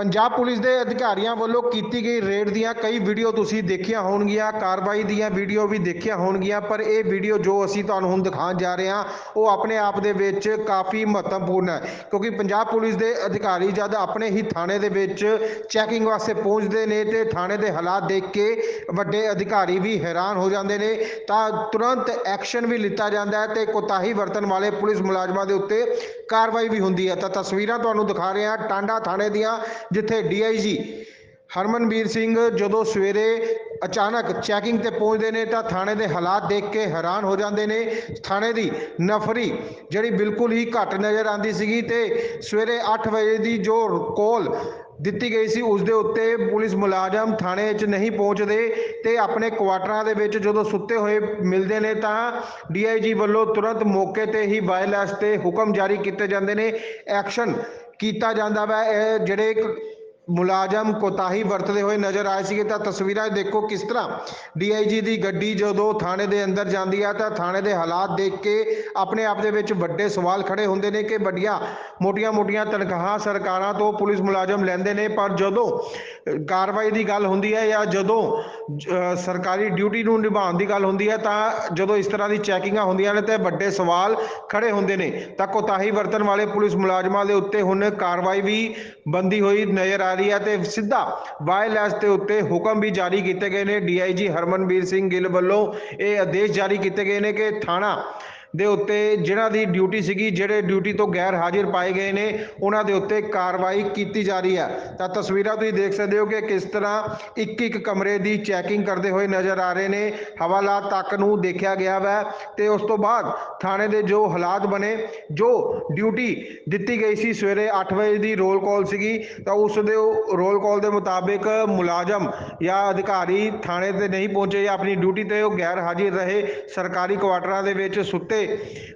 Punjab police ਦੇ ਅਧਿਕਾਰੀਆਂ ਵੱਲੋਂ ਕੀਤੀ ਗਈ ਰੇਡ ਦੀਆਂ ਕਈ ਵੀਡੀਓ ਤੁਸੀਂ ਦੇਖੀਆਂ ਹੋਣਗੀਆਂ, ਕਾਰਵਾਈ ਦੀਆਂ ਵੀਡੀਓ ਵੀ ਦੇਖੀਆਂ ਹੋਣਗੀਆਂ, ਪਰ ਇਹ ਵੀਡੀਓ ਜੋ ਅਸੀਂ ਤੁਹਾਨੂੰ ਹੁਣ ਦਿਖਾਉਣ ਜਾ ਰਹੇ ਹਾਂ, ਉਹ ਆਪਣੇ ਆਪ ਦੇ ਵਿੱਚ ਕਾਫੀ ਮਹੱਤਵਪੂਰਨ ਹੈ, ਕਿਉਂਕਿ ਪੰਜਾਬ ਪੁਲਿਸ ਦੇ ਅਧਿਕਾਰੀ ਜਦ ਆਪਣੇ ਹੀ ਥਾਣੇ ਦੇ ਵਿੱਚ ਚੈਕਿੰਗ ਵਾਸਤੇ ਪਹੁੰਚਦੇ ਨੇ ਤੇ ਥਾਣੇ ਦੇ ਹਾਲਾਤ ਦੇਖ ਕੇ ਵੱਡੇ ਅਧਿਕਾਰੀ ਵੀ ਹੈਰਾਨ ਹੋ ਜਾਂਦੇ ਨੇ, ਤਾਂ ਤੁਰੰਤ ਐਕਸ਼ਨ ਵੀ ਲਿੱਤਾ ਜਾਂਦਾ ਹੈ ਤੇ ਕੋਤਾਹੀ ਵਰਤਣ ਵਾਲੇ ਪੁਲਿਸ ਮੁਲਾਜ਼ਮਾਂ ਦੇ ਉੱਤੇ ਕਾਰਵਾਈ ਵੀ ਹੁੰਦੀ ਹੈ। ਤਾਂ ਤਸਵੀਰਾਂ ਤੁਹਾਨੂੰ ਦਿਖਾ ਰਹੇ ਹਾਂ, ਟਾਂਡਾ ਥਾਣੇ ਦੀਆਂ ਜਿੱਥੇ ਡੀਆਈਜੀ ਹਰਮਨਵੀਰ ਸਿੰਘ ਜਦੋਂ ਸਵੇਰੇ ਅਚਾਨਕ ਚੈਕਿੰਗ ਤੇ ਪਹੁੰਚਦੇ ਨੇ ਤਾਂ ਥਾਣੇ ਦੇ ਹਾਲਾਤ ਦੇਖ ਕੇ ਹੈਰਾਨ ਹੋ ਜਾਂਦੇ ਨੇ। ਥਾਣੇ ਦੀ ਨਫਰੀ ਜਿਹੜੀ ਬਿਲਕੁਲ ਹੀ ਘੱਟ ਨਜ਼ਰ ਆਉਂਦੀ ਸੀਗੀ ਤੇ ਸਵੇਰੇ 8 ਵਜੇ ਦੀ ਜੋ ਕੋਲ ਦਿੱਤੀ ਗਈ ਸੀ, ਉਸ ਦੇ ਉੱਤੇ ਪੁਲਿਸ ਮੁਲਾਜ਼ਮ ਥਾਣੇ 'ਚ ਨਹੀਂ ਪਹੁੰਚਦੇ ਤੇ ਆਪਣੇ ਕੁਆਟਰਾਂ ਦੇ ਵਿੱਚ ਜਦੋਂ ਸੁੱਤੇ ਹੋਏ ਮਿਲਦੇ ਨੇ ਤਾਂ ਡੀਆਈਜੀ ਵੱਲੋਂ ਤੁਰੰਤ ਮੌਕੇ ਤੇ ਹੀ ਵਾਇਰਲੈਸ ਤੇ ਹੁਕਮ ਜਾਰੀ ਕੀਤੇ ਜਾਂਦੇ ਨੇ। ਐਕਸ਼ਨ ਕੀਤਾ ਜਾਂਦਾ ਵੈ। ਇਹ ਜਿਹੜੇ ਮੁਲਾਜ਼ਮ ਕੋਤਾਹੀ ਵਰਤਦੇ ਹੋਏ ਨਜ਼ਰ ਆਏ ਸੀਗੇ ਤਾਂ ਤਸਵੀਰਾਂ ਦੇਖੋ ਕਿਸ ਤਰ੍ਹਾਂ ਡੀਆਈਜੀ ਦੀ ਗੱਡੀ ਜਦੋਂ ਥਾਣੇ ਦੇ ਅੰਦਰ ਜਾਂਦੀ ਆ ਤਾਂ ਥਾਣੇ ਦੇ ਹਾਲਾਤ ਦੇਖ ਕੇ ਆਪਣੇ ਆਪ ਦੇ ਵਿੱਚ ਵੱਡੇ ਸਵਾਲ ਖੜੇ ਹੁੰਦੇ ਨੇ ਕਿ ਵੱਡੀਆਂ ਮੋਟੀਆਂ-ਮੋਟੀਆਂ ਤਨਖਾਹਾਂ ਸਰਕਾਰਾਂ ਤੋਂ ਪੁਲਿਸ ਮੁਲਾਜ਼ਮ ਲੈਂਦੇ ਨੇ, ਪਰ ਜਦੋਂ ਕਾਰਵਾਈ ਦੀ ਗੱਲ ਹੁੰਦੀ ਹੈ ਜਾਂ ਜਦੋਂ ਸਰਕਾਰੀ ਡਿਊਟੀ ਨੂੰ ਨਿਭਾਉਣ ਦੀ ਗੱਲ ਹੁੰਦੀ ਹੈ ਤਾਂ ਜਦੋਂ ਇਸ ਤਰ੍ਹਾਂ ਦੀ ਚੈਕਿੰਗਾਂ ਹੁੰਦੀਆਂ ਨੇ ਤੇ ਵੱਡੇ ਸਵਾਲ ਖੜੇ ਹੁੰਦੇ ਨੇ। ਤਾਂ ਕੋਤਾਹੀ ਵਰਤਣ ਵਾਲੇ ਪੁਲਿਸ ਮੁਲਾਜ਼ਮਾਂ ਦੇ ਉੱਤੇ ਹੁਣ ਕਾਰਵਾਈ ਵੀ ਬੰਦੀ ਹੋਈ ਨਜ਼ਰ ਆ ਰਹੀ ਹੈ ਤੇ ਸਿੱਧਾ ਵਾਇਰਲੈਸ ਦੇ ਉੱਤੇ ਹੁਕਮ ਵੀ ਜਾਰੀ ਕੀਤੇ ਗਏ ਨੇ। ਡੀਆਈਜੀ ਹਰਮਨਵੀਰ ਸਿੰਘ ਗਿੱਲ ਵੱਲੋਂ ਇਹ ਆਦੇਸ਼ ਜਾਰੀ ਕੀਤੇ ਗਏ ਨੇ ਕਿ ਥਾਣਾ ਦੇ ਉੱਤੇ ਜਿਨ੍ਹਾਂ ਦੀ ਡਿਊਟੀ ਸੀਗੀ, ਜਿਹੜੇ ਡਿਊਟੀ ਤੋਂ ਗੈਰ ਹਾਜ਼ਰ ਪਾਏ ਗਏ ਨੇ, ਉਹਨਾਂ ਦੇ ਉੱਤੇ ਕਾਰਵਾਈ ਕੀਤੀ ਜਾ ਰਹੀ ਹੈ। ਤਾਂ ਤਸਵੀਰਾਂ ਤੁਸੀਂ ਦੇਖ ਸਕਦੇ ਹੋ ਕਿ ਕਿਸ ਤਰ੍ਹਾਂ ਇੱਕ ਇੱਕ ਕਮਰੇ ਦੀ ਚੈਕਿੰਗ ਕਰਦੇ ਹੋਏ ਨਜ਼ਰ ਆ ਰਹੇ ਨੇ। ਹਵਾਲਾਤ ਤੱਕ ਨੂੰ ਦੇਖਿਆ ਗਿਆ ਵੈ ਤੇ ਉਸ ਤੋਂ ਬਾਅਦ ਥਾਣੇ ਦੇ ਜੋ ਹਾਲਾਤ ਬਣੇ, ਜੋ ਡਿਊਟੀ ਦਿੱਤੀ ਗਈ ਸੀ ਸਵੇਰੇ 8 ਵਜੇ ਦੀ ਰੋਲ ਕਾਲ ਸੀਗੀ, ਤਾਂ ਉਸ ਦੇ ਰੋਲ ਕਾਲ ਦੇ ਮੁਤਾਬਿਕ ਮੁਲਾਜ਼ਮ ਜਾਂ ਅਧਿਕਾਰੀ ਥਾਣੇ ਤੇ ਨਹੀਂ ਪਹੁੰਚੇ ਜਾਂ ਆਪਣੀ ਡਿਊਟੀ ਤੇ ਉਹ ਗੈਰ ਹਾਜ਼ਰ ਰਹੇ। ਸਰਕਾਰੀ ਕੁਆਟਰਾਂ ਦੇ ਵਿੱਚ ਸੁੱਤੇ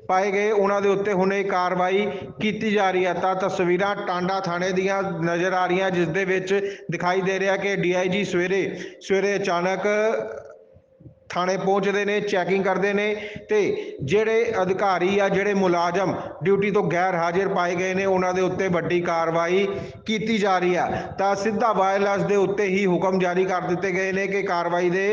ਪਾਏ ਗਏ। ਉਹਨਾਂ ਦੇ ਉੱਤੇ ਹੁਣ ਇਹ ਕਾਰਵਾਈ ਕੀਤੀ ਜਾ ਰਹੀ ਹੈ। ਤਾਂ ਤਸਵੀਰਾਂ ਟਾਂਡਾ ਥਾਣੇ ਦੀਆਂ ਨਜ਼ਰ ਆ ਰਹੀਆਂ, ਜਿਸ ਦੇ ਵਿੱਚ ਦਿਖਾਈ ਦੇ ਰਿਹਾ ਕਿ ਡੀਆਈਜੀ ਸਵੇਰੇ ਸਵੇਰੇ ਅਚਾਨਕ ਥਾਣੇ ਪਹੁੰਚਦੇ ਨੇ ਚੈਕਿੰਗ ਕਰਦੇ ਨੇ ਤੇ ਜਿਹੜੇ ਅਧਿਕਾਰੀ ਆ, ਜਿਹੜੇ ਮੁਲਾਜ਼ਮ ਡਿਊਟੀ ਤੋਂ ਗੈਰ ਹਾਜ਼ਰ ਪਾਏ ਗਏ ਨੇ, ਉਹਨਾਂ ਦੇ ਉੱਤੇ ਵੱਡੀ ਕਾਰਵਾਈ ਕੀਤੀ ਜਾ ਰਹੀ ਹੈ ਤਾਂ ਸਿੱਧਾ ਵਾਇਰਲੈਸ ਦੇ ਉੱਤੇ ਹੀ ਹੁਕਮ ਜਾਰੀ ਕਰ ਦਿੱਤੇ ਗਏ ਨੇ ਕਿ ਕਾਰਵਾਈ ਦੇ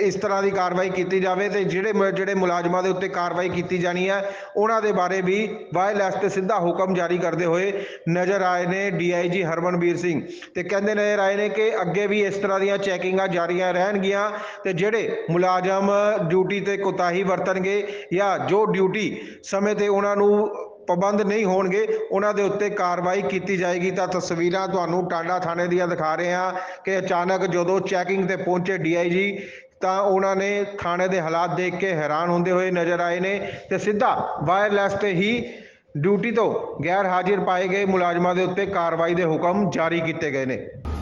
ਇਸ ਤਰ੍ਹਾਂ ਦੀ ਕਾਰਵਾਈ ਕੀਤੀ ਜਾਵੇ ਤੇ ਜਿਹੜੇ ਮ- ਜਿਹੜੇ ਮੁਲਾਜ਼ਮਾਂ ਦੇ ਉੱਤੇ ਕਾਰਵਾਈ ਕੀਤੀ ਜਾਣੀ ਹੈ ਉਹਨਾਂ ਦੇ ਬਾਰੇ ਵੀ ਵਾਇਰਲੈਸ ਤੇ ਸਿੱਧਾ ਹੁਕਮ ਜਾਰੀ ਕਰਦੇ ਹੋਏ ਨਜ਼ਰ ਆਏ ਨੇ ਡੀਆਈਜੀ ਹਰਮਨਵੀਰ ਸਿੰਘ। ਤੇ ਕਹਿੰਦੇ ਨਜ਼ਰ ਆਏ ਨੇ ਕਿ ਅੱਗੇ ਵੀ ਇਸ ਤਰ੍ਹਾਂ ਦੀਆਂ ਚੈਕਿੰਗਾਂ ਜਾਰੀਆਂ ਰਹਿਣਗੀਆਂ ਤੇ ਜਿਹੜੇ ਮੁਲਾਜ਼ਮ ਡਿਊਟੀ ਤੇ ਕੋਤਾਹੀ ਵਰਤਣਗੇ ਜਾਂ ਜੋ ਡਿਊਟੀ ਸਮੇਂ ਤੇ ਉਹਨਾਂ ਨੂੰ ਪਾਬੰਦ ਨਹੀਂ ਹੋਣਗੇ, ਉਹਨਾਂ ਦੇ ਉੱਤੇ ਕਾਰਵਾਈ ਕੀਤੀ ਜਾਏਗੀ। ਤਾਂ ਤਸਵੀਰਾਂ ਤੁਹਾਨੂੰ ਟਾਂਡਾ ਥਾਣੇ ਦੀਆਂ ਦਿਖਾ ਰਹੇ ਹਾਂ ਕਿ ਅਚਾਨਕ ਜਦੋਂ ਚੈਕਿੰਗ ਤੇ ਪਹੁੰਚੇ ਡੀਆਈਜੀ ਤਾਂ ਉਹਨਾਂ ਨੇ ਥਾਣੇ ਦੇ ਹਾਲਾਤ ਦੇਖ ਕੇ ਹੈਰਾਨ ਹੁੰਦੇ ਹੋਏ ਨਜ਼ਰ ਆਏ ਨੇ ਤੇ ਸਿੱਧਾ ਵਾਇਰਲੈਸ ਤੇ ਹੀ ਡਿਊਟੀ ਤੋਂ ਗੈਰ ਹਾਜ਼ਰ ਪਾਏ ਗਏ ਮੁਲਾਜ਼ਮਾਂ ਦੇ ਉੱਤੇ ਕਾਰਵਾਈ ਦੇ ਹੁਕਮ ਜਾਰੀ ਕੀਤੇ ਗਏ ਨੇ।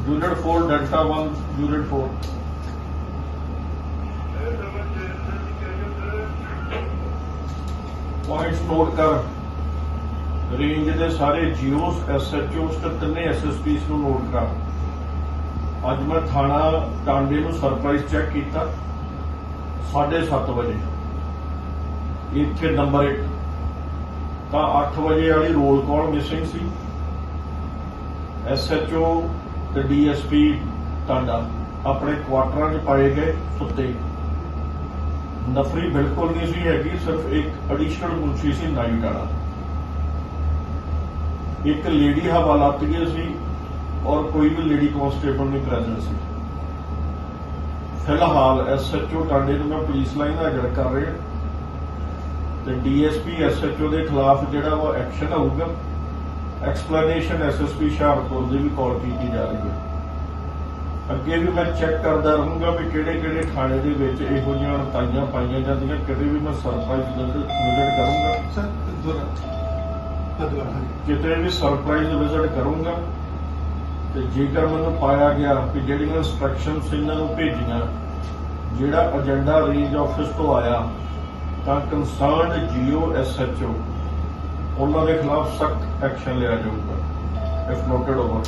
Unit 4 Delta 1 Unit 4 points note ਕਰ। ਰੇਂਜ ਦੇ ਸਾਰੇ ਜੀਓਸ ਐਸਐਚਓਸ ਤੇ ਤਿੰਨੇ ਐਸਐਸਪੀਸ ਨੂੰ ਨੋਟ ਕਰ। ਅੱਜ ਮੈਂ ਥਾਣਾ ਟਾਂਡੇ ਨੂੰ ਸਰਪ੍ਰਾਈਜ਼ ਚੈੱਕ ਕੀਤਾ 7:30 ਵਜੇ। ਇੱਥੇ ਨੰਬਰ 1 ਤਾਂ 8 ਵਜੇ ਵਾਲੀ ਰੋਲ ਕਾਲ ਮਿਸਿੰਗ ਸੀ। ਐਸਐਚਓ ਤੇ ਡੀਐਸਪੀ ਟਾਂਡਾ ਆਪਣੇ ਕੁਆਟਰਾਂ 'ਚ ਪਾਏ ਗਏ ਸੁੱਤੇ। ਨਫਰੀ ਬਿਲਕੁਲ ਨਹੀਂ ਸੀ ਹੈਗੀ, ਸਿਰਫ ਇੱਕ ਐਡੀਸ਼ਨਲ ਮੁਨਸ਼ੀ ਸੀ ਨਾਈਟ ਵਾਲਾ। ਇੱਕ ਲੇਡੀ ਹਵਾਲਾਤ ਗਈ ਸੀ ਔਰ ਕੋਈ ਵੀ ਲੇਡੀ ਕਾਂਸਟੇਬਲ ਨਹੀਂ ਪ੍ਰੈਜ਼ੈਂਟ ਸੀ। ਫਿਲਹਾਲ ਐਸਐਚਓ ਟਾਂਡੇ ਨੂੰ ਮੈਂ ਪੁਲਿਸ ਲਾਈਨ ਹਾਜ਼ਰ ਕਰ ਰਿਹਾ। ਤੇ ਡੀਐਸਪੀ ਐਸਐਚਓ ਦੇ ਖਿਲਾਫ ਜਿਹੜਾ ਉਹ ਐਕਸ਼ਨ ਹੋਊਗਾ ਐਕਸਪਲੇਨੇਸ਼ਨ ਐਸਐਸਪੀ ਹੁਸ਼ਿਆਰਪੁਰ ਦੀ ਵੀ ਕਾਲ ਕੀਤੀ ਜਾ ਰਹੀ ਹੈ। ਅੱਗੇ ਵੀ ਮੈਂ ਚੈੱਕ ਕਰਦਾ ਰਹੂੰਗਾ ਵੀ ਕਿਹੜੇ ਕਿਹੜੇ ਥਾਣੇ ਦੇ ਵਿੱਚ ਇਹੋ ਜਿਹੀਆਂ ਅਣਤਾਈਆਂ ਪਾਈਆਂ ਜਾਂਦੀਆਂ ਕਿਤੇ ਵੀ ਮੈਂ ਸਰਪ੍ਰਾਈਜ਼ ਵਿਜ਼ਿਟ ਕਰੂੰਗਾ। ਸਰ ਦੁਬਾਰਾ। ਕਿਤੇ ਵੀ ਸਰਪ੍ਰਾਈਜ਼ ਵਿਜ਼ਿਟ ਕਰੂੰਗਾ। ਤੇ ਜੇਕਰ ਮੈਨੂੰ ਪਾਇਆ ਗਿਆ ਕਿ ਜਿਹੜੀਆਂ ਇਨਸਟਰਕਸ਼ਨਸ ਇਹਨਾਂ ਨੂੰ ਭੇਜੀਆਂ ਜਿਹੜਾ ਏਜੰਡਾ ਰੇਂਜ ਆਫਿਸ ਤੋਂ ਆਇਆ ਤਾਂ ਕੰਸਰਨਡ ਜੀਓ ਐਸਐਚਓ ਉਹਨਾਂ ਦੇ ਖਿਲਾਫ ਸਖਤ ਐਕਸ਼ਨ ਲਿਆ ਜਾਊਗਾ। If noted over